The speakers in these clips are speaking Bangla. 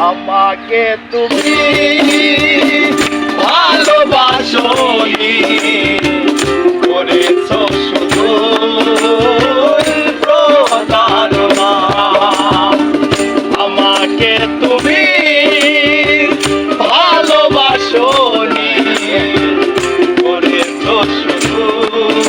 আমাকে তুমি ভালোবাসনি করেছ শুধু প্রতারণা। আমাকে তুমি শুধু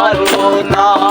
পারবো না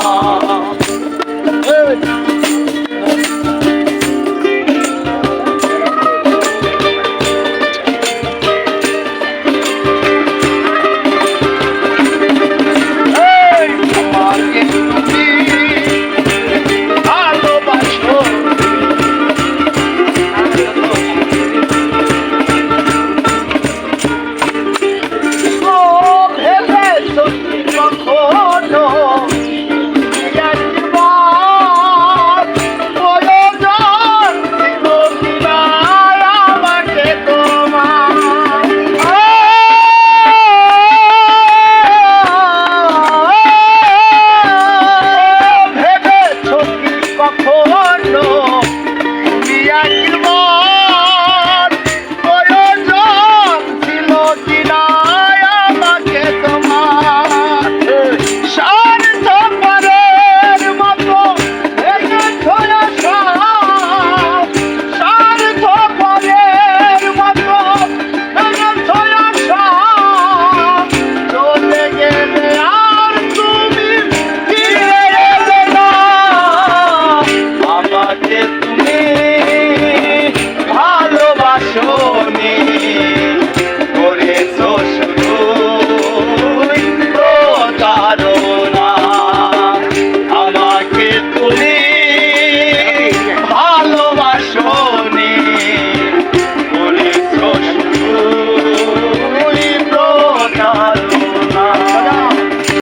তুমি